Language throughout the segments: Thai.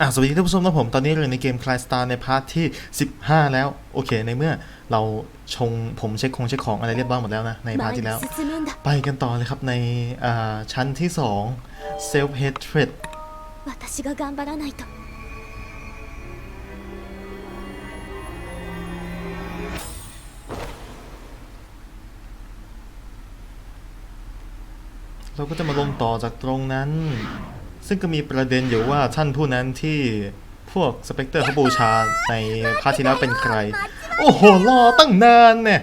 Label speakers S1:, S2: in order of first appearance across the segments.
S1: สะสวัสดีท่านผู้ชมนะผม ตอนนี้เลยในเกมคลายสตาร์ในพาร์ทที่ 15 แล้ว โอเค ในเมื่อเราชงผมเช็คคงเช็คของอะไรเรียบร้อยหมดแล้วนะ ในพาร์ทที่แล้ว ไปกันต่อเลยครับในชั้นที่ 2 self hatred เราก็จะมาลงต่อจากตรงนั้น ซึ่งก็มีประเด็นอยู่ว่าท่านผู้นั้นที่พวกสเปกเตอร์เขาบูชาในพาร์ทที่แล้วเป็นใคร โอ้โหรอตั้งนานเนี่ย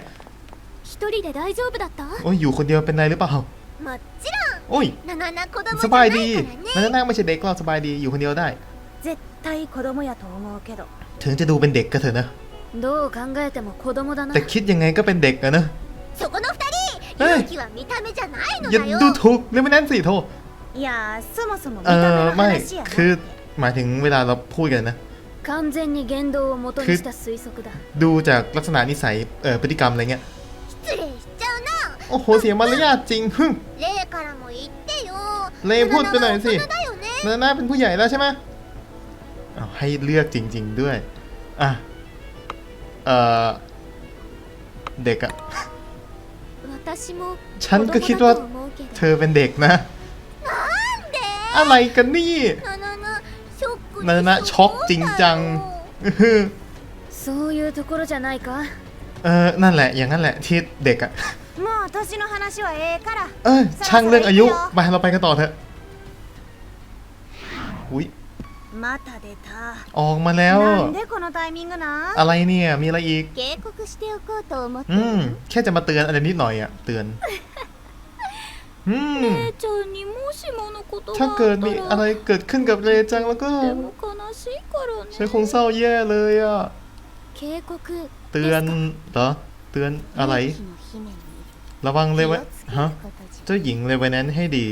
S1: โอ้ยอยู่คนเดียวเป็นไรหรือเปล่าโอ้ยสบายดีนานาไม่ใช่เด็กเราสบายดีอยู่คนเดียวได้ถึงจะดูเป็นเด็กก็เถอะนะแต่คิดยังไงก็เป็นเด็กอะนะอย่าดูถูกเลยไม่นั่นสิโท
S2: いやそもそも見
S1: เอ
S2: た目
S1: อ
S2: の
S1: ไม่
S2: 話やな
S1: คือหมายถึงเวลาเราพูดกันนะ
S3: 完全に言動を元にした推測だ
S1: ดูจากลักษณะนิสัยเอ่อพฤติกรรมอะไรเงี้ย
S2: 失礼しちゃうな
S1: โอ้โห เสียมารยาทจริงฮึ่ม
S2: 例からも言ってよ
S1: レイพูดไปหน่อยสิ
S2: ナナは大人だよね
S1: นาน่าเป็นผู้ใหญ่แล้วใช่ไหมเอาให้เลือกจริง ๆด้วย อ่ะ เอ่อ เด็กอะ
S3: 私も
S1: ฉันก็คิดว่า
S3: 子供だと思うけ
S1: เธอเป็นเด็กนะ อะไรกันนี่
S2: ナナナショック
S1: ナナナช็อกจริงจัง อื้อหือ
S3: そういうところじゃないか
S1: เออ นั่นแหละ อย่างนั้นแหละที่เด็กอะ
S2: もう年の話はええから
S1: เอ้ยช่างเรื่องอายุไปเราไปกันต่อเถอะ อุ้ย
S2: また出た
S1: ออกมาแล้ว
S2: なんでこのタイミングな
S1: อะไรเนี่ย มีอะไรอีก
S2: 警告しておこうと思って
S1: อืม แค่จะมาเตือนอะไรนิดหน่อยอะเตือน อืม
S3: ちゃんにもしものこと
S1: ถ้าเกิดมีอะไรเกิดขึ้นกับเรจังแล้วก็
S3: でも悲しいから
S1: ฉันคงเศร้าแย่เลยอะ
S3: 警告
S1: เตือนเหรอ เตือนอะไร
S2: 勇気の姫に
S1: ระวังเลย
S2: 気を
S1: วะ
S2: つけ
S1: ฮะ
S2: ることじゃ
S1: เจ้าหญิงเลเวนแนนให้ดี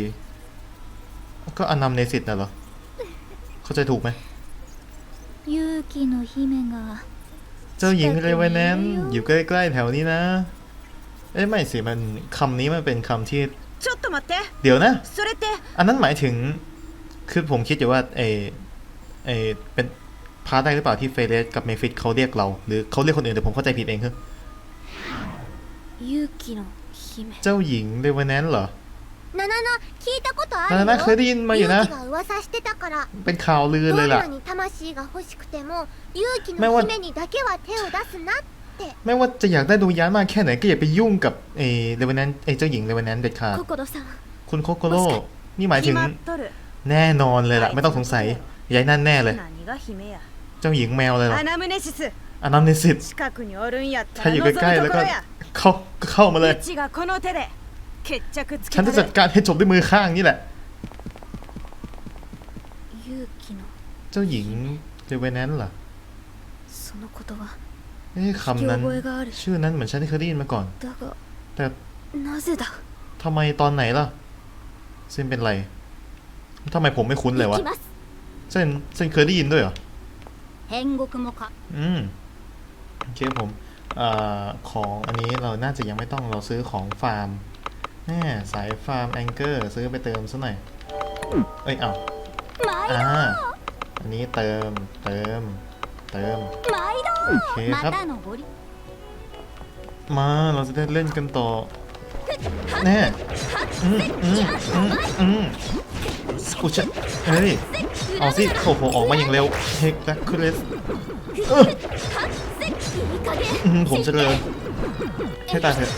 S1: ก็อนำในสิทธิ์น่ะเหรอ เข้าใจถูกไหม
S3: 勇気の姫が
S1: เจ้าหญิงเลเวนแนนอยู่ใกล้ๆแถวนี้นะ เอ้ยไม่สิ มันคำนี้มันเป็นคำที่
S2: ちょっと待って
S1: เดี๋ยวนะ
S2: それって
S1: อันนั้นหมายถึง คือผมคิดอยู่ว่าเอเอเป็นพาร์ทได้หรือเปล่าที่เฟเรสกับเมฟิตเขาเรียกเรา หรือเขาเรียกคนอื่นแต่ผมเข้าใจผิดเองคือ
S3: 勇気の姫
S1: เจ้าหญิงเลเวนแนนเหรอ
S2: ナナナ聞いたことある
S1: นา
S2: よ
S1: นาเคยได้ยินมาอยู่นะ
S2: 勇気が噂してたから
S1: เป็นข่าวลือ
S2: ど
S1: เลย
S2: ん
S1: ล่ะ
S2: なに魂が欲しくても勇気
S1: まあわ
S2: の姫にだけは手を出すな
S1: ไม่ว่าจะอยากได้ดูยานมากแค่ไหนก็อย่าไปยุ่งกับเอเลเวนแนนเอเจ้าหญิงเลเวนแนนเด็ดขาดคุณโคโกโร่นี่หมายถึงแน่นอนเลยล่ะ ไม่ต้องสงสัยยายนั่นแน่เลย เจ้าหญิงแมวเลยหรออนามเนส
S2: อนามเนซิต
S1: ถ้าอยู่ใกล้ๆแล้วก็เข้าเข้ามาเลย ฉันจะจัดการให้จบด้วยมือข้างนี่แหละ เจ้าหญิงเลเวนแนนเหรอ เอ๊ะคำนั้น ชื่อนั้นเหมือนฉันเคยได้ยินมาก่อน แต่ทำไมตอนไหนล่ะเซนเป็นไรทำไมผมไม่คุ้นเลยวะเซนเซนเคยได้ยินด้วยเหรออืมโอเคผมอของอันนี้เราน่าจะยังไม่ต้องเราซื้อของฟาร์มแน่สายฟาร์มแองเกอร์ซื้อไปเติมซะหน่อย เอ้ยเอาอ่าอันนี้เติม เติม เติม โอเคครับ มาเราจะได้เล่นกันต่อ แน่อืมอืมอืมอืมสกูชเฮ้ยเอาสิโอ้โหออกมาอย่างเร็วเฮกแบ็คคู
S3: เล
S1: สผมเจริญให้ตายเถอะ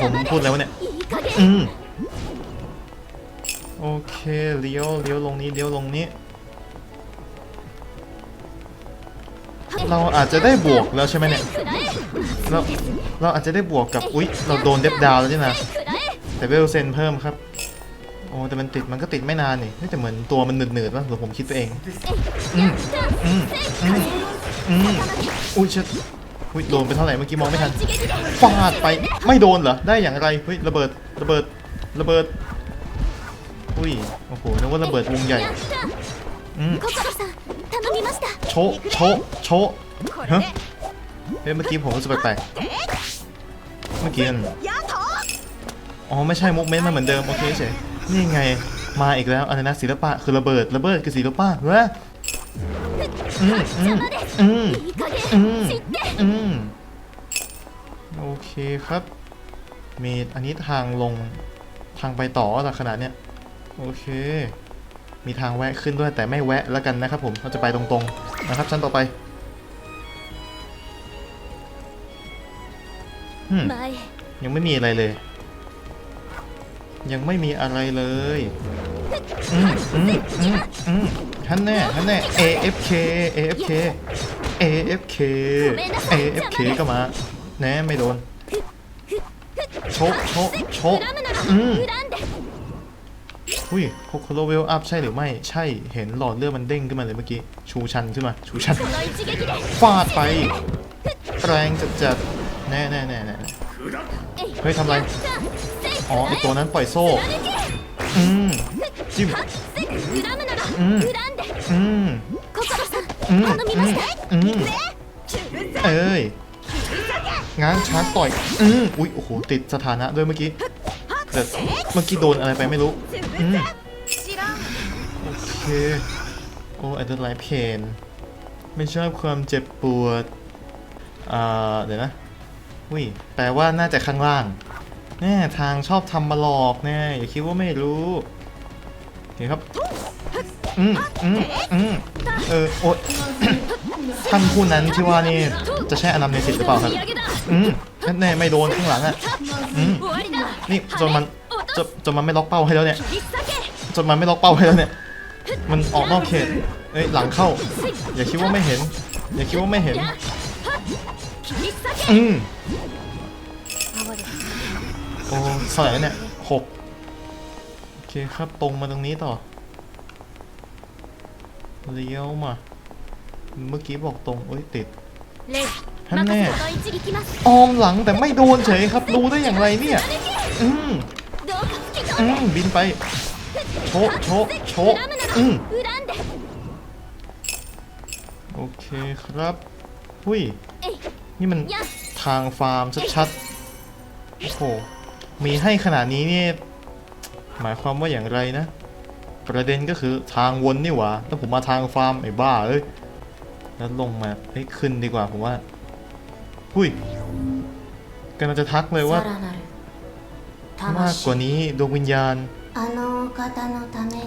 S1: ผมพูดแล้วเนี่ยอืมโอเคเลี้ยวเลี้ยวลงนี้เลี้ยวลงนี้ เราอาจจะได้บวกแล้วใช่ไหมเนี่ยเราเราอาจจะได้บวกกับอุ๊ยเราโดนเด็บดาวแล้วใช่ไหมแต่เวลเซนเพิ่มครับโอ้แต่มันติดมันก็ติดไม่นานนี่แต่เหมือนตัวมันหนืดๆวะหรือผมคิดไปเองอืมอืมอืมอืมอุ้ยเช็ดอุ้ยโดนไปเท่าไหร่เมื่อกี้มองไม่ทันฟาดไปไม่โดนเหรอได้อย่างไรเฮ้ยระเบิดระเบิดระเบิดอุ๊ยโอ้โหนึกว่าระเบิดวงใหญ่อืม
S3: ココロさん頼みました
S1: โชะโชะโชะ
S2: これ
S1: ฮะ
S2: で
S1: เฮ้ยเมื่อกี้ผมรู้สึกแปลกๆเมื่อกี้มัน
S2: やっと
S1: อ๋อไม่ใช่มุกเมนต์มาเหมือนเดิมโอเคเฉยนี่ไง มาอีกแล้วอะไรนะศิลปะคือระเบิดระเบิดคือศิลปะเว้ยอืมอืมอืม
S3: いい加
S1: อื
S3: 減
S1: ม
S3: 知って
S1: อืมโอเคครับ มีอันนี้ทางลงทางไปต่อละขนาดเนี้ยโอเค มีทางแวะขึ้นด้วยแต่ไม่แวะแล้วกันนะครับผมเราจะไปตรงๆนะครับชั้นต่อไปยังไม่มีอะไรเลย ยังไม่มีอะไรเลยอืมฮันแน่ฮันแน่ AFK AFK AFK AFK ก็มาแน่ไม่โดนชกชกชกอืม อุ้ยโคโลเวลอัพใช่หรือไม่ใช่เห็นหลอดเลือดมันเด้งขึ้นมาเลยเมื่อกี้ ชูชันขึ้นมา ชูชันฟาดไป แรงจัดจัแน่แน่แน่เฮ้ยทำไรอ๋อไอตัวนั้นปล่อยโซ่อืมจิ้มอืมอืมอืมอืมเอ้ยงานช้างต่อยอืมอุ้ยโอ้โหติดสถานะด้วยเมื่อกี้ แต่เมื่อกี้โดนอะไรไปไม่รู้โอเค โอ้ไอเดนไลเพนไม่ชอบความเจ็บปวด อ่า เดี๋ยวนะวิแปลว่าน่าจะข้างล่างแน่ทางชอบทำมาหลอกแน่อย่าคิดว่าไม่รู้เห็นครับ อืมอืมอืมเอออดท่านผู้นั้นที่ว่านี่ จะใช่อนัมเนสิตหรือเปล่าครับ อืมแน่ไม่โดนข้างหลังอะ อืม นี่จนมันจนจนมันไม่ล็อกเป้าให้แล้วเนี่ยจนมันไม่ล็อกเป้าให้แล้วเนี่ย มันออกนอกเขตเอ้ยหลังเข้า อย่าคิดว่าไม่เห็น อย่าคิดว่าไม่เห็น อืมโอ้สายเนี่ยหกโอเคครับตรงมาตรงนี้ต่อ เลี้ยวมา เมื่อกี้บอกตรงเอ้ยติดท่านแน่ออมหลังแต่ไม่โดนเฉยครับ รู้ได้อย่างไรเนี่ย อืมอืมบินไป โชะโชะโชะอืมโอเคครับหุยนี่มันทางฟาร์มชัดๆ โอ้โห มีให้ขนาดนี้นี่หมายความว่าอย่างไรนะ ประเด็นก็คือทางวนนี่หว่า แล้วผมมาทางฟาร์มไอ้บ้าเอ้ย แล้วลงมาเฮ้ยขึ้นดีกว่าผมว่า หุยกันจะทักเลยว่า มากกว่านี้ดวงวิญญาณ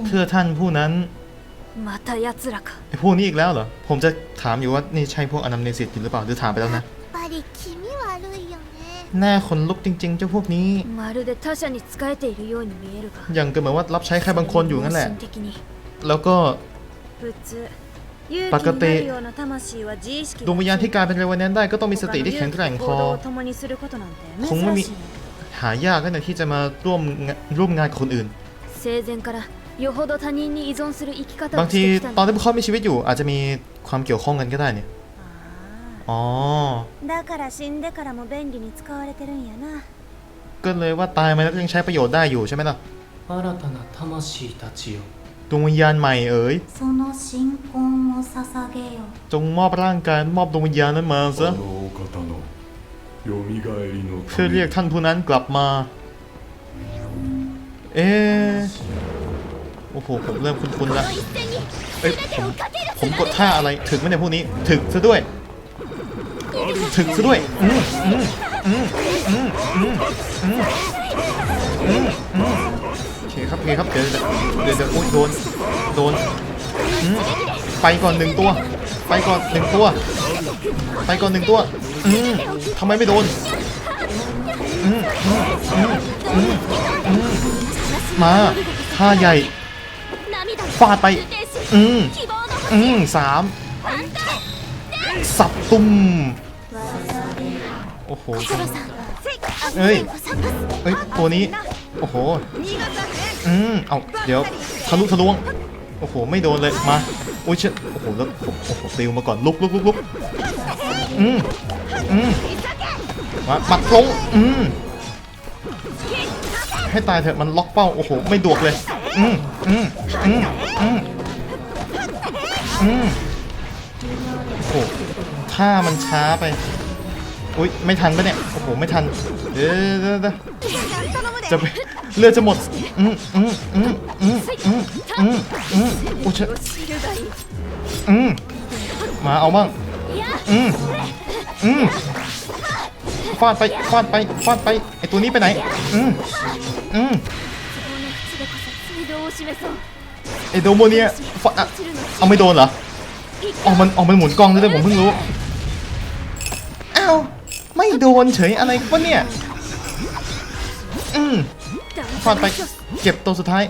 S1: เพื่อท่านผู้นั้นไอพวกนี้อีกแล้วเหรอ ผมจะถามอยู่ว่านี่ใช่พวกอนามเนสิตหรือเปล่าหรือถามไปแล้วนะแน่คนลุกจริงๆ เจ้าพวกนี้อย่างก็เหมือนว่ารับใช้ใครบางคนอยู่งั้นแหละ แล้วก็ปกติดวงวิญญาณที่กลายเป็นเรวนแนนได้ก็ต้องมีสติที่แข็งแกร่งพอคงไม่มี หายากนะที่จะมาร่วมร่วมงานของคนอื่นบางทีตอนที่พวกเขามีชีวิตอยู่ อาจจะมีความเกี่ยวข้องกันก็ได้เนี่ยอ๋อก็เลยว่าตายมาแล้วก็ยังใช้ประโยชน์ได้อยู่ใช่ไหมล่ะดวงวิญญาณใหม่เอ๋ยจงมอบร่างกายมอบดวงวิญญาณนั้นมาซะ เพื่อเรียกท่านผู้นั้นกลับมา เอ๊โอ้โห ผมเริ่มคุ้นๆ
S3: แล้ว
S1: เอ้ยผมผมกดท่าอะไร ถึกไหมเนี่ยพวกนี้ ถึกซะด้วย ถึกซะด้วยอืมอืมอืมอืมอืมอืมอืมอืมโอเคครับโอเคครับ เดี๋ยวเดี๋ยวเดี๋ยวโยโดน โดน ไปก่อนหนึ่งตัว ไปก่อนหนึ่งตัว ไปก่อนหนึ่งตัว อืมทำไมไม่โดน อืมอืมอืมอืมมาท่าใหญ่ ฟาดไป อืมอืมสาม สับตุ้ม โอ้โหเฮ้ยเฮ้ย ตัวนี้ โอ้โห อืม เอา เดี๋ยว ทะลุทะลวง โอ้โห ไม่โดนเลย มา โอ้ยเชโอ้โหแล้วโอ้โหติวมาก่อนลุกลุกลุกลุกอืมอืมมาปัดลงอืมให้ตายเถอะมันล็อกเป้าโอ้โหไม่ดวกเลยอืมอืมอืมอืมอืมโอ้โหท่ามันช้าไป อุ้ยไม่ทันปะเนี่ย โอ้โห ไม่ทัน เอ๊ะจะเลือดจะหมด อืมอืมอืมอืมอืมอืมอืมออืมมาเอาบ้าง อืมอืมฟาดไป ฟาดไป ฟาดไป ไอตัวนี้ไปไหน อืมอืมไอโดโมเนียฟาดเอาไม่โดนเหรอออกมันออกมันหมุนกล้องด้วยผมเพิ่งรู้ อ้าว ไม่โดนเฉยอะไรวะเนี่ย อืมฟาดไปเก็บตัวสุดท้าย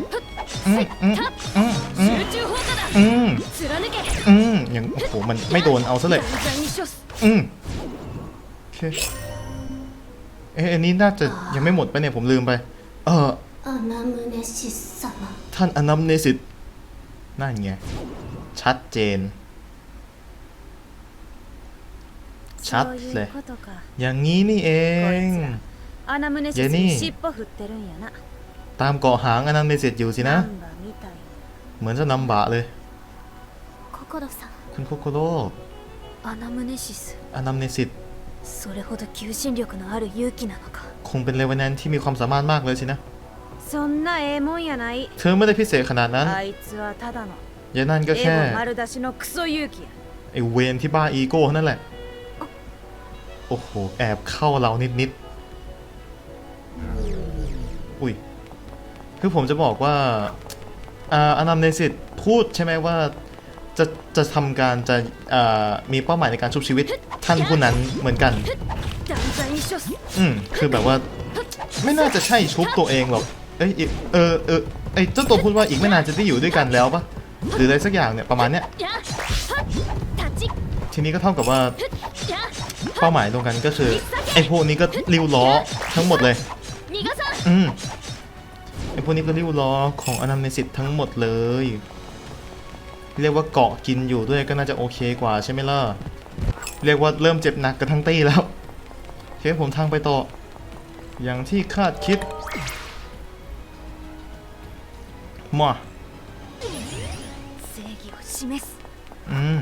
S1: อืมอืมอืมอืมอืมอืมอย่างโอ้โหมันไม่โดนเอาซะเลย อืมโอเคเอ้ะอันนี้น่าจะยังไม่หมดไปเนี่ยผมลืมไป เออท่านอนัมเนสิตนั่นไง ชัดเจน ชัดเล
S2: ย
S1: อย่างนี้นี่เอง
S2: เจนี่
S1: ตามเกาะหางอนันเมเซตอยู่สินะ เหมือนจะนำบะเลย คุณโคโคโร่อนามเน
S3: ซิสอนัมเนซิส
S1: คงเป็นเลเวนันที่มีความสามารถมากเลยสินะเธอไม่ได้พิเศษขนาดนั้นเายนั่นก็แค่ไอเวนที่บ้าอีโก้นั่นแหละ โอ้โห แอบเข้าเรานิดนิดอุ้ย คือผมจะบอกว่าอ่านัมเนสิตพูดใช่ไหมว่าจะจะทำการจะมีเป้าหมายในการชุบชีวิตท่านผู้นั้นเหมือนกัน อืม คือแบบว่า ไม่น่าจะใช่ชุบตัวเองหรอก เอ้ยเออเออไอ้เจ้าตัวพูดว่าอีกไม่นานจะได้อยู่ด้วยกันแล้วปะหรืออะไรสักอย่างเนี่ยประมาณเนี้ยทีนี้ก็เท่ากับว่า เป้าหมายตรงกันก็คือไอ้พวกนี้ก็ริ้วล้อทั้งหมดเลยอืมไอ้พวกนี้ก็ริ้วล้อของอนาเมสิทธิ์ทั้งหมดเลย เรียกว่าเกาะกินอยู่ด้วยก็น่าจะโอเคกว่าใช่ไหมล่ะเรียกว่าเริ่มเจ็บหนักกันทั้งตีแล้วโอเคผมทางไปต่อ อย่างที่คาดคิดมาอืม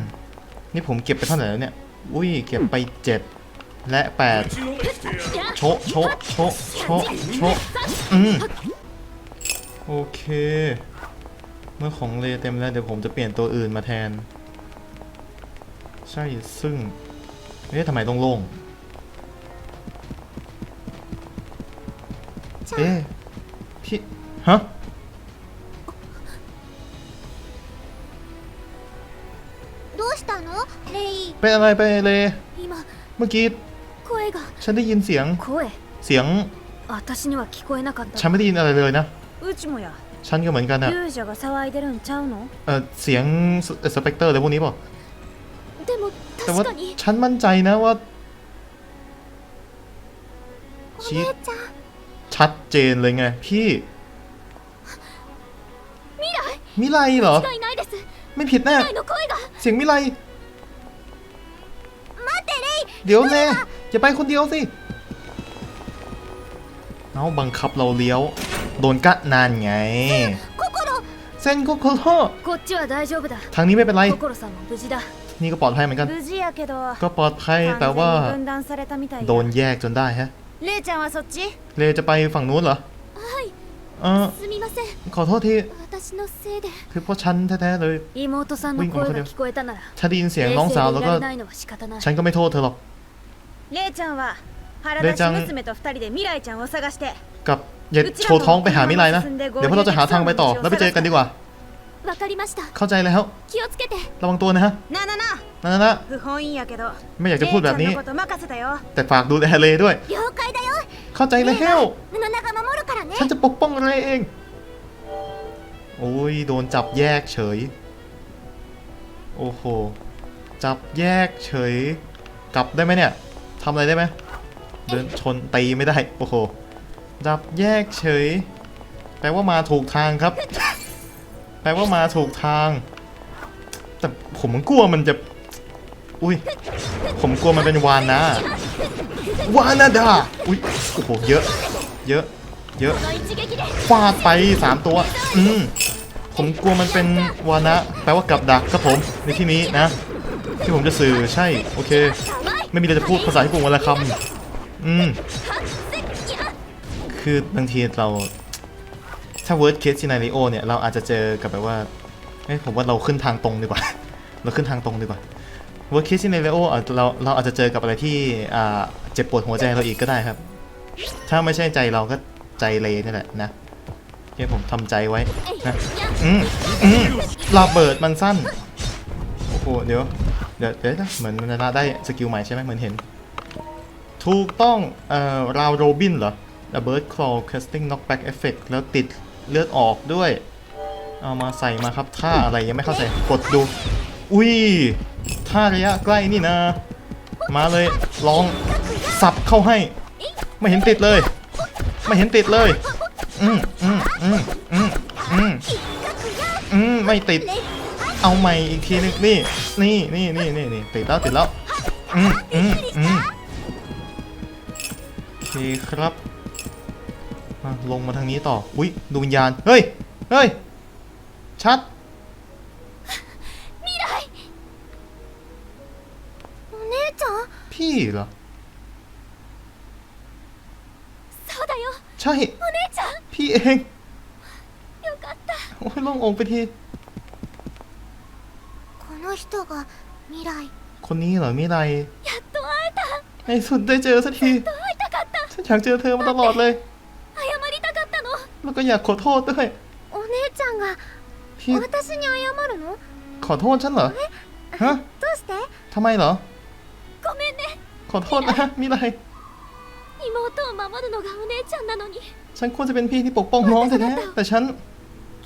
S1: นี่ผมเก็บไปเท่าไหร่แล้วเนี่ย อุ้ยเก็บไปเจ็ดและแปดโชะโชะโชะโชะโชะอืมโอเค เมื่อของเลเต็มแล้วเดี๋ยวผมจะเปลี่ยนตัวอื่นมาแทน ใช่ซึ่งเอ๊ะทำไมต้องโล่งเอ๊ะพี่ฮะ ไปอะไรไปเล
S3: ย
S1: เมื่อกี้ฉันได้ยินเสียงเสียงฉันไม่ได้ยินอะไรเลยนะฉันก็เหมือนกันนะเออเสียงสเปกเตอร์อะไรพวกนี้ป่ะแต่ว่าฉันมั่นใจนะว่าช,ชัดเจนเลยไง พี่มิไรเหรอ ไม่ผิดแน่เสียงมิไร เดี๋ยวแน่อย่าไปคนเดียวสิ เอาบังคับเราเลี้ยว โดนกะนานไง เซนโก
S3: โคโร่
S1: ทางนี้ไม่เป็นไร นี่ก็ปลอดภัยเหมือนกัน ก็ปลอดภัยแต่ว่า โดนแยกจนได้ฮะ เลจะไปฝั่งนู้นเหรอเออขอโทษทีคือเพราะฉันแท้ๆเลย
S3: วิ่งคนเดียว
S1: ฉันได้ยินเสียงน้องสาวแล้วก็ ฉันก็ไม่โทษเธอหรอก
S2: レイちゃんは原
S1: レイちゃん
S2: 田し娘と二人で未来ちゃんを探して
S1: กับอย่าโชว์ท้องไปหามิไลนะ เดี๋ยวพวกเราจะหาทางไปต่อ แล้วไปเจอกันดีกว่า
S3: わかりました
S1: เข้าใจแล้ว
S3: 気をつけて
S1: ระวังตัวนะฮะ
S2: なあなあなあ
S1: นั่นนะ
S2: 不本意やけど
S1: ไม่อยากจะ
S2: レイ
S1: พูด
S2: ち
S1: แบ
S2: ゃ
S1: บ
S2: ん
S1: นี้
S2: のこと任せたよ
S1: แต่ฝากดูแลเลด้วย
S3: 了解だよ
S1: เข้าใจแล้ว
S3: 布永が守るからね
S1: ฉันจะปกป้องเลเอง โอ้ย โดนจับแยกเฉย โอ้โห จับแยกเฉย กลับได้ไหมเนี่ย ทำอะไรได้ไหมเดินชนตีไม่ได้โอ้โหดับแยกเฉย แปลว่ามาถูกทางครับ แปลว่ามาถูกทาง แต่ผมกลัวมันจะ อุ้ย ผมกลัวมันเป็นวานนะวานาดาอุ้ยโอ้โหเยอะ เยอะ เยอะฟาดไปสามตัว อืมผมกลัวมันเป็นวานะ แปลว่ากับดักครับผมในที่นี้นะ ที่ผมจะสื่อใช่ โอเค ไม่มีอะไรจะพูดภาษาญี่ปุ่นวันละคำอืมคือบางทีเราถ้า worst case scenario เนี่ย เราอาจจะเจอกับแบบว่าเอ้ยผมว่าเราขึ้นทางตรงดีกว่า เราขึ้นทางตรงดีกว่า worst case scenario อเราเราอาจจะเจอกับอะไรที่อ่าเจ็บปวดหัวใจเราอีกก็ได้ครับ ถ้าไม่ใช่ใจเราก็ใจเลนี่แหละนะโอเคผมทำใจไว้นะอืมอืมระเบิดมันสั้น โอ้โห เดี๋ยว เดี๋ยวเดี๋ยวนะเหมือนมันจะได้สกิลใหม่ใช่ไหมเหมือนเห็น ถูกต้องเอ่อราวโรบินเหรอ The Bird Claw Casting Knockback Effect แล้วติดเลือดออกด้วย เอามาใส่มาครับท่าอะไรยังไม่เข้าใจ กดดู อุ้ยท่าระยะใกล้นี่นะ มาเลยลองสับเข้าให้ ไม่เห็นติดเลย ไม่เห็นติดเลย อืมอืมอืมอืมอืมอืมไม่ติด เอาใหม่อีกทีนึงนี่นี่นี่นี่นี่นติดแล้วติดแล้วอืมอืมอืมโอเคครับลงมาทางนี้ต่อ อุ้ยดวงวิญญาณ เฮ้ย เฮ้ย ชัดพี่เหรอใช่ พี่เองโอ้ยลงองไปที
S3: の人が未来
S1: คนนี้เหรอมิไร
S3: やっと会えた
S1: ในสุดได้เจอสักที
S3: 会いたかった
S1: ฉันอยากเจอเธอมาตลอดเลย
S3: 謝りたかったの
S1: แล้วก็อยากขอโทษด้วย
S3: お姉ちゃんが
S1: พี่
S3: 私に謝るの
S1: ขอโทษฉันเหรอ ฮะ
S3: どうして
S1: ทำไมเหรอ
S3: ごめんね
S1: ขอโทษนะมิไร
S3: 妹を守るのがお姉ちゃんなのに
S1: ฉันควรจะเป็นพี่ที่ปกป้องน้องแท้ๆแต่ฉัน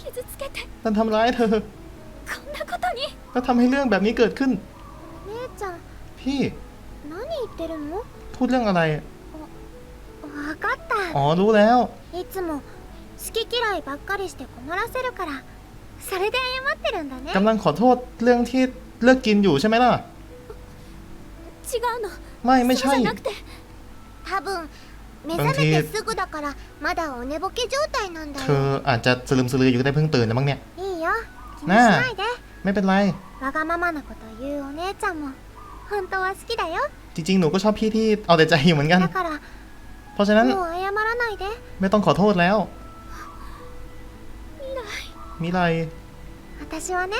S3: 傷つけて
S1: ดันทำร้ายเธอ
S3: こんなことに
S1: ก็ทำให้เรื่องแบบนี้เกิดขึ้น
S3: 姉ちゃん
S1: พี่
S3: 何言ってるの
S1: พูดเรื่องอะไร
S3: わかった
S1: อ๋อ รู้แล้ว
S3: いつも好き嫌いばっかりして困らせるからそれで謝ってるんだね
S1: กำลังขอโทษเรื่องที่เลิกกินอยู่ใช่ไหมล่ะ
S3: 違うの
S1: ไม่ไม่
S3: そう
S1: ใช่
S3: じゃなくて多分目覚めてすぐだからまだお寝ぼけ状態なんだ
S1: เธอ
S3: よ
S1: อาจจะสลืมสลืออยู่ก็ได้เพิ่งตื่นนะมั้งเนี่ย
S3: いいよ気にし
S1: なあ
S3: ないで
S1: ไม่เป็นไร
S3: わがままなこと言うお姉ちゃんも本当は好きだよ
S1: จริงๆ หนูก็ชอบพี่ที่เอาแต่ใจอยู่เหมือนกัน
S3: だから
S1: เพราะฉะนั้น
S3: もう謝らないで
S1: ไม่ต้องขอโทษแล้ว มิไร
S3: 私はね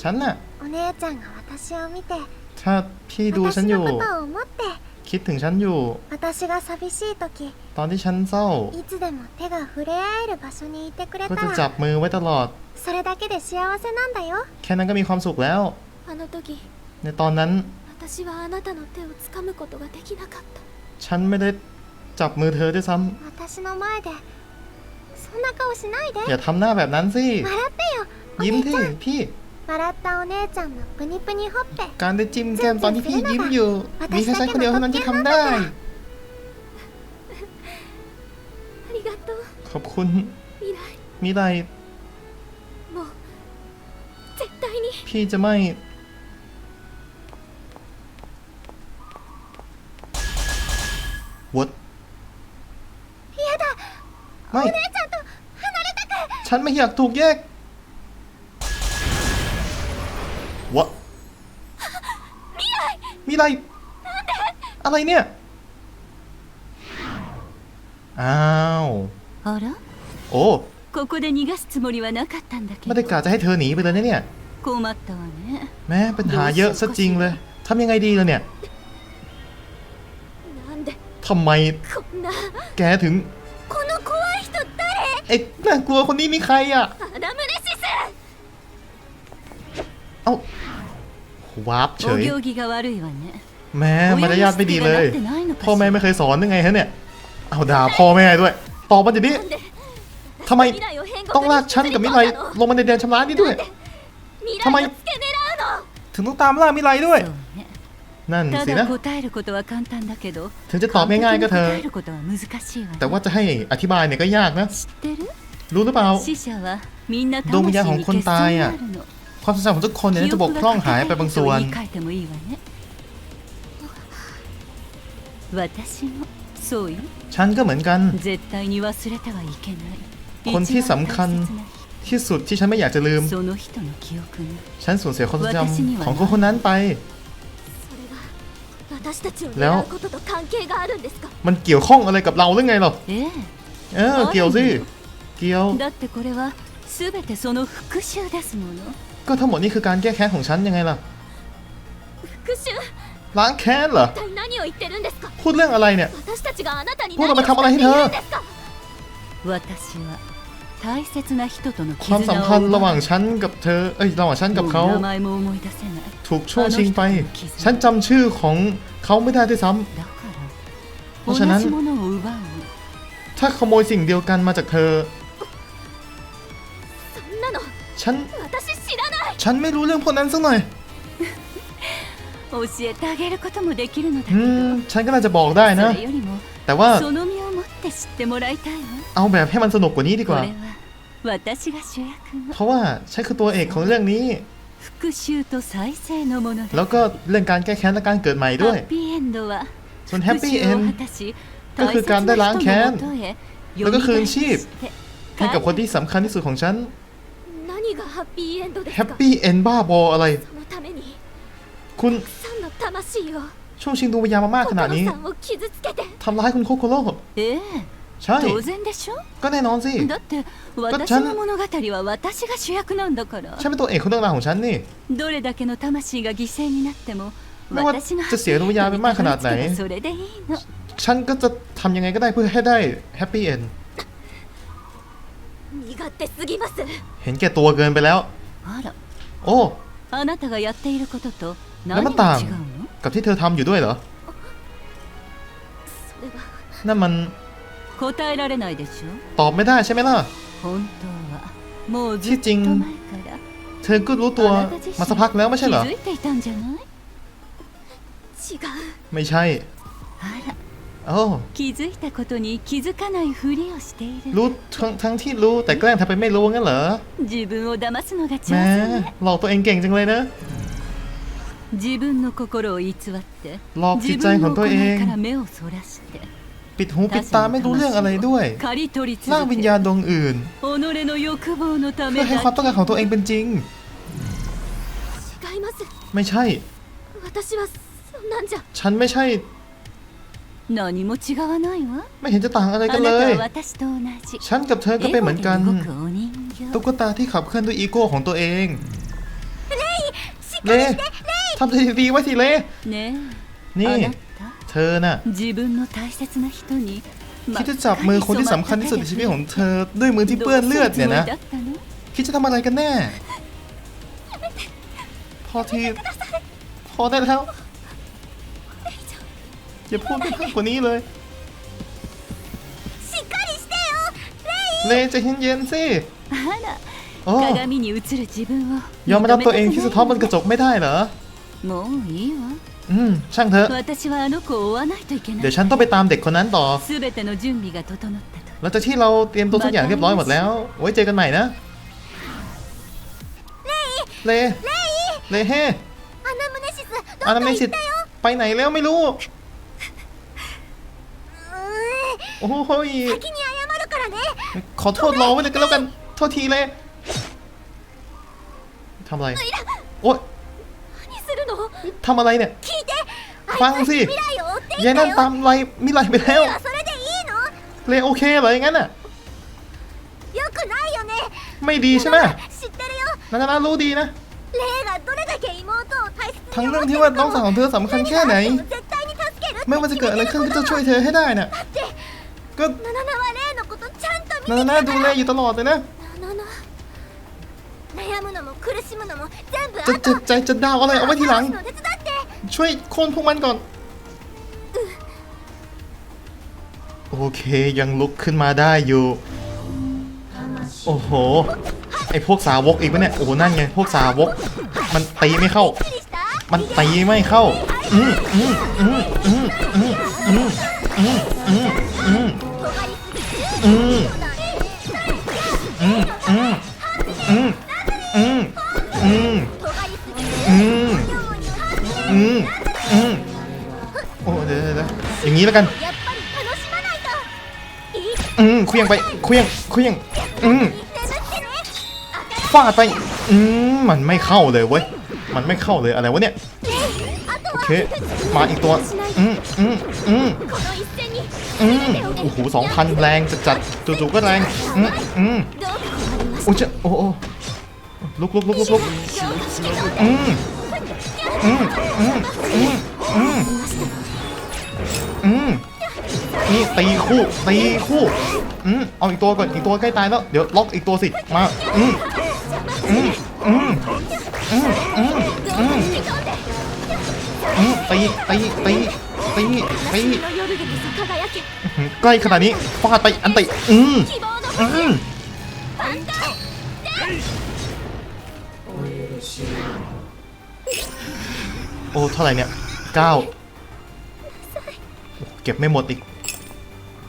S1: ฉันน่ะ
S3: お姉ちゃんが私を見て
S1: ถ้าพี่ดูฉัน
S3: 私
S1: อยู่
S3: のことを思って
S1: คิดถึงฉันอยู่
S3: 私が寂しい時
S1: ตอนที่ฉันเศร้า
S3: いつでも手が触れ合える場所にいてくれ
S1: ก็
S3: た
S1: จะจั
S3: ら
S1: บมือไว้ตลอด
S3: それだけで幸せなんだよ
S1: แค่นั้นก็มีความสุขแล้ว
S3: あの時
S1: ในตอนนั้น
S3: 私はあなたの手を掴むことができなかっ
S1: ฉันไม่ได้จับมือเธอด้วยซ้ำ
S3: た私の前でそんな顔しないで
S1: อย่าทำหน้าแบบนั้นสิ
S3: 笑ってよお
S1: ยิ้ม
S3: 姉ち
S1: ที่
S3: ゃん
S1: พี่
S3: 笑ったお姉ちゃんのプニプニほっぺ
S1: การได้จิ้มแก้มตอนที่พี่ยิ้มอยู่ มีแค่ฉันคนเดียวเท่านั้นที่ทำได้
S3: ありがとう
S1: ขอบคุณ
S3: 未来
S1: มิไร
S3: もう絶対に
S1: พี่จะไม่ วด
S3: 嫌だ
S1: ไม่
S3: お姉ちゃんと離れたく
S1: ฉันไม่อยากถูกแยก อะไร อะไรเนี่ย อ้าว
S4: あら
S1: โอ้
S4: ここで逃がすつもりはなかったんだけ
S1: ไม่
S4: ど
S1: ได้กะจะให้เธอหนีไปเลยนะเนี่ย
S4: 困ったわね
S1: แม้ปัญหาเยอะซะจริงเลย ทำยังไงดีล่ะเนี่ย
S3: なんで
S1: ทำไม
S3: こんな
S1: แกถึง
S3: この怖い人誰
S1: เอ๊ะน่ากลัวคนนี้มีใครอ่ะ
S3: アダムネシス
S1: เอ้า วาร์ปเฉยแม่มารยาทไม่ดีเลย พ่อแม่ไม่เคยสอนยังไงฮะเนี่ย เอาด่าพ่อแม่ด้วย ตอบมาเดี๋ยนี้ทำไมต้องลากฉันกับมิไรลงมาในแดนชำระนี่ด้วยทำไม ถึงต้องตามล่ามิไรด้วย นั่นสินะ ถึงจะตอบง่ายๆก็เธอ แต่ว่าจะให้อธิบายเนี่ยก็ยากนะ รู้หรือเปล่าดวงวิญญาณของคนตายอะ ความทรงจำของทุกคนเนี่ยจะบกพร่องหายไปบางส่วน ฉันก็เหมือนกัน คนที่สำคัญที่สุดที่ฉันไม่อยากจะลืม ฉันสูญเสียความทรงจำของคนนั้นไป แล้ว มันเกี่ยวข้องอะไรกับเราหรือไงหรอ เออ เกี่ยวสิ เกี่ยว ก็ทั้งหมดนี้คือการแก้แค้นของฉันยังไงล่ะล้างแค้นเหรอ พูดเรื่องอะไรเนี่ย
S2: พว
S1: กเรา
S2: ไปทำอะ
S4: ไรให้เธอ
S1: ความสัมพันธ์ระหว่างฉันกับเธอ เอ้ย ระหว่างฉันกับเขา ถูกช่วงชิงไป ฉันจำชื่อของเขาไม่ได้ด้วยซ้ำเพราะฉะนั้น ถ้าขโมยสิ่งเดียวกันมาจากเธอ ฉัน
S2: 知らない
S1: ฉันไม่รู้เรื่องพวกนั้นสักหน่อย
S4: 教えてあげることもできるのだけ
S1: อื
S4: ど
S1: ม ฉันก็น่าจะบอกได้
S4: そ
S1: นะ
S4: れよりも
S1: แต่ว่า
S4: その身をもって知ってもらいたいわ
S1: เอาแบบให้มันสนุกกว่านี้ดี
S4: こ
S1: กว่า
S4: れは私が主役
S1: เพราะว่าฉันคือตัวเอกของเรื่องนี้
S4: の復讐と再生のものだ
S1: แล้วก็เรื่องการแก้แค้นและการเกิดใหม่ด้วย
S4: ハッピーエンドは
S1: ส่วนแฮป
S4: 復
S1: ปี้
S4: 讐
S1: เอ็
S4: を
S1: น
S4: 果たし
S1: ก็คือการได้ล้างแค้น
S4: 大切な人の元へ
S1: แล้วก็คืนชีพ
S4: 蘇って
S1: ให้กับคนที่สำคัญที่สุดของฉัน
S2: 何がハッピーエンドです
S1: แฮ
S2: か
S1: ปปี้เอ็นบ้าบออะไร
S2: そのために
S1: คุณ
S2: さんの魂を
S1: ช่วงชิงดวงวิญญาณมามากขนาดนี้
S2: 心さんを傷つけて
S1: ทำร้ายคุณโคโคโร่
S4: ええ
S1: ใช่
S4: 当然でしょ
S1: ก็แน่นอนสิ
S4: だって私
S1: ちゃん
S4: の物語は私が主役なんだから
S1: ฉันเป็นตัวเอกของเรื่องราวของฉันนี่
S4: どれだけの魂が犠牲になっても
S1: ไม่ว่า
S4: 私の
S1: จะเสียดวงวิญญาณไปมากขนาดไหน
S4: それでいいの
S1: ฉันก็จะทำยังไงก็ได้เพื่อให้ได้แฮปปี้เอ็น
S2: 身勝手すぎます
S1: เห็นแก่ตัวเกินไปแล้ว โอ้แล้วมันต่างกับที่เธอทำอยู่ด้วยเหรอ นั่นมันตอบไม่ได้ใช่ไหมล่ะ ที่จริง เธอก็รู้ตัวมาสักพักแล้วไม่ใช่เหรอ ไม่ใช่ โอ้
S4: 気づいたことに気づかないふりをしている
S1: รู้ทั้งทั้งที่รู้แต่แกล้งทำเป็นไม่รู้งั้นเหรอ
S4: 自分を騙すのが上
S1: แหม้
S4: 手ね
S1: หลอกตัวเองเก่งจังเลยนะ
S4: 自分の心を偽って
S1: หลอกจิต
S4: 自
S1: ใจ
S4: 分
S1: ของ
S4: の
S1: ตัว
S4: 行
S1: เอย ง
S4: から目をそらして
S1: ปิดหูปิดตาไม่รู้เรื่องอะไรด้วย
S4: 刈り取り
S1: ร่าง
S4: 続
S1: วิญ
S4: け
S1: ญาณดวงอื่น
S4: 己の欲望のため
S1: เพื่อให้
S4: だ
S1: ความต้องการของตัวเองเป็นจริง
S2: 違います
S1: ไม่ใช่
S2: 私はそんなんじゃ
S1: ฉันไม่ใช่
S4: 何も違わないわ
S1: ไม่เห็นจะต่างอะไร
S4: あ
S1: กัน
S4: な
S1: เล
S4: た
S1: ย
S4: は私と同じ
S1: ฉันกับเธอก็เป็นเหมือนกัน
S4: エゴで動くお人形
S1: ตุ๊กตาที่ขับเคลื่อนด้วยอีโก้ของตัวเองเลทำใจดีๆไว้สิเล
S4: ね
S1: นี่
S4: えあなた
S1: เธอน่ะ
S4: 自分の大切な人に
S1: คิดจะจับมือคนที่สำคัญที่สุดในชีวิตของเธอ ด้วยมือที่เปื้อนเลือดเนี่ยนะ
S4: どうするつもりだったの
S1: คิดจะทำอะไรกันแน่ พอทีพอได้แล้ว อย่าพูดไปมากกว่านี้เลย
S2: しっかりしてよ
S1: เลใจะเย็นๆสิ
S4: あら
S1: โอ้
S4: 鏡に映る自分を
S1: ยอมรับตัวเองที่สะท้อนบนกระจกไม่ได้เหรอ
S4: もういいわ
S1: อืม ช่างเถอะ
S4: 私はあの子を追わないといけな
S1: เดี๋ย
S4: いう
S1: ฉันต้องไปตามเด็กคนนั้นต่อ
S4: すべての準備が整ったと
S1: หลังจากที่เราเตรียมตัวทุกอย่างเรียบร้อยหมดแล้ว ไว้เจอกันใหม่นะ เล เลเฮ
S2: アナムネシス
S1: อานาเมสิตไปไหนแล้วไม่รู้ โอ้ยขอโทษร้องไปเลยก็แล้วกัน โทษทีเลยทำอะไร โอ๊ยทำอะไรเนี่ย ฟังสิยายนั่นตามไรมิไรไปแล้วเลยโอเคเหรออย่างนั้นน่ะไม่ดีใช่ไหมนานนารู้ดีนะ ทั้งเรื่องที่ว่าน้องสาวของเธอสำคัญแค่ไหน ไม่ว่าจะเกิดอะไรขึ้นก็จะช่วยเธอให้ได้น่ะ
S2: だって
S1: ก็
S2: ナナナはレイのことちゃんと見て
S1: นา
S2: き
S1: นา
S2: た
S1: ดู
S2: か
S1: แล
S2: ら
S1: อยู่ตลอดเลยนะ
S2: ナナナ悩むのも苦しむのも全部
S1: จะ
S2: 後
S1: จะใจจะดาวอะไรเอาไว้ทีหลัง
S2: 直すの手伝って
S1: ช่วยโค่นพวกมันก่อน โอเคยังลุกขึ้นมาได้อยู่ โอ้โห ไอพวกสาวกอีกปะเนี่ย โอ้โหนั่นไง พวกสาวก มันตีไม่เข้า
S2: しした
S1: มันตีไม่เข้า อืมอืมอืมอืมอืมอืมอืมอืมอืม อืมอืมอืมอืม
S2: อืมอืม
S1: อืมอืมอืมโอ้เดี๋ยวเดี๋ยวอย่างนี้แล้วกันอืมเคลียงไปเคลียงเคลียงอืมฟาดไปอืมมันไม่เข้าเลยเว้ยมันไม่เข้าเลยอะไรวะเนี่ยโอเคมาอีกตัวอืมอืมอืมอืม โอ้โหสองพันแรงจัดๆจู่ๆก็แรงอืมอืมโอ้เจ้าโอ้โอ้ลุกลุกๆลุกลุอืมอืมอืมอืมอืมอืมนี่ตีคู่ตีคู่อืมเอาอีกตัวก่อนอีกตัวใกล้ตายแล้วเดี๋ยวล็อกอีกตัวสิมาอืมอืมอืมอืมอืมอืมตีตีตีตีตี ใกล้ขนาดนี้ฟาดไปอันติอืมอืมโอ้เท่าไหร่เนี่ยเก้าเก็บไม่หมดอีก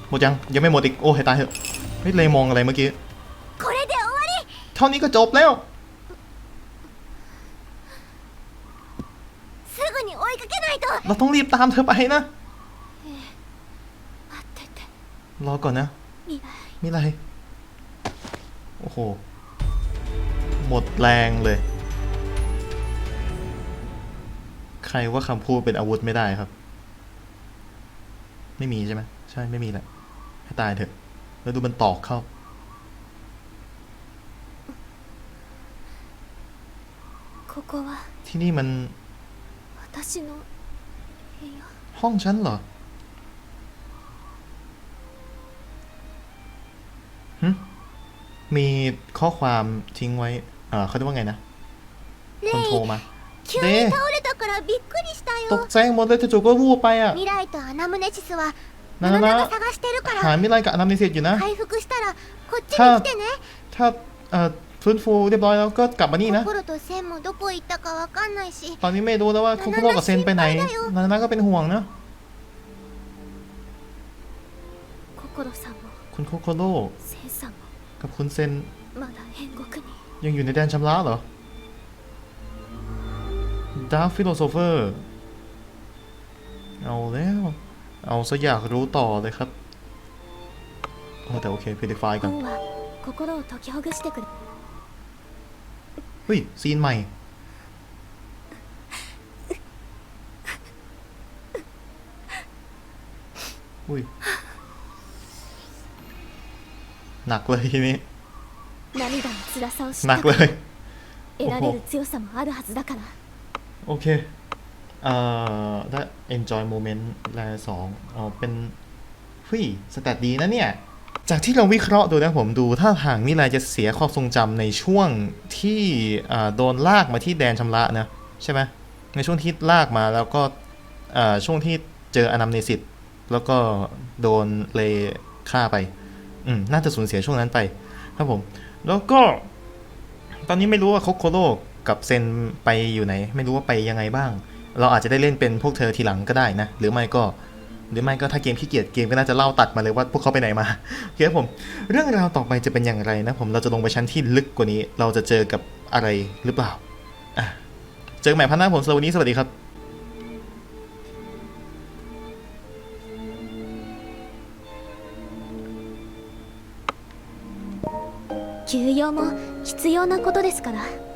S1: หมดยัง ยังไม่หมดอีก โอ้ให้ตายเถอะไม่เลยมองอะไรเมื่อกี้เท่านี้ก็จบแล้วเราต้องรีบตามเธอไปนะ รอก่อนนะ
S3: 未来
S1: มีอะไร โอ้โห หมดแรงเลย ใครว่าคำพูดเป็นอาวุธไม่ได้ครับ ไม่มีใช่ไหม ใช่ ไม่มีแหละ ให้ตายเถอะ แล้วดูมันตอกเข้า
S3: ここは
S1: ที่นี่มัน
S3: 私の部屋
S1: ห้องฉันเหรอ มีข้อความทิ้งไว้ เอ่อเขาเรียกว่าไงนะ คนโทรมา
S3: 急に倒れたからびっくりした
S1: ต
S3: よ
S1: กใจหมดเลยจู่ๆก็วูบไปอ่ะ
S3: 未来とアナムネシスは
S1: なな
S3: ナナ
S1: な
S3: が探してるか
S1: หา
S3: ら
S1: มิไรกับอนามิเซียอยู่นะ
S3: 回復したらこっち
S1: ถ้า
S3: に来てね
S1: ถ้าเอ่อฟื้นฟูเรียบร้อยแล้วก็กลับมานี่นะ
S3: 心と線もどこ行ったかわかんないし
S1: ตอนนี้ไม่รู้แล้วว่าคุคุโร่กับเซนไปไหนนานาก็เป็นห่วงนะ
S3: 心さんも
S1: คุณโคโคโร่
S3: センさんも
S1: กับคุณเซนยังอยู่ในแดนชำระเหรอดาร์ฟิโลโซเฟอร์ เอาแล้ว เอาซะอยากรู้ต่อเลยครับโอ้แต่โอเคพิลิฟายกันเฮ้ย ซีนใหม่เฮ้ย นักเลยทีนี้หนักเลย
S3: โอ้โห
S1: โอเคเอ่อถ้า enjoy moment แลสองเอเป็นเฮ้ยสแตทดีนะเนี่ย จากที่เราวิเคราะห์ดูนะผมดูถ้าทางนี้ลายจะเสียความทรงจำในช่วงที่โดนลากมาที่แดนชำระนะ ใช่ไหมในช่วงที่ลากมาแล้วก็ช่วงที่เจออนัมเนสิตแล้วก็โดนเลฆ่าไป อืมน่าจะสูญเสียช่วงนั้นไป ครับผม แล้วก็ ตอนนี้ไม่รู้ว่าโคโคโร่กับเซนไปอยู่ไหน ไม่รู้ว่าไปยังไงบ้าง เราอาจจะได้เล่นเป็นพวกเธอทีหลังก็ได้นะ หรือไม่ก็ หรือไม่ก็ถ้าเกมขี้เกียจเกมก็น่าจะเล่าตัดมาเลยว่าพวกเขาไปไหนมาโอเคครับผม เรื่องราวต่อไปจะเป็นอย่างไรนะผม เราจะลงไปชั้นที่ลึกกว่านี้ เราจะเจอกับอะไรหรือเปล่าอะเจอกันใหม่พันหน้าผมสวันนี้สวัสดีครับ
S3: 休養も必要なことですから。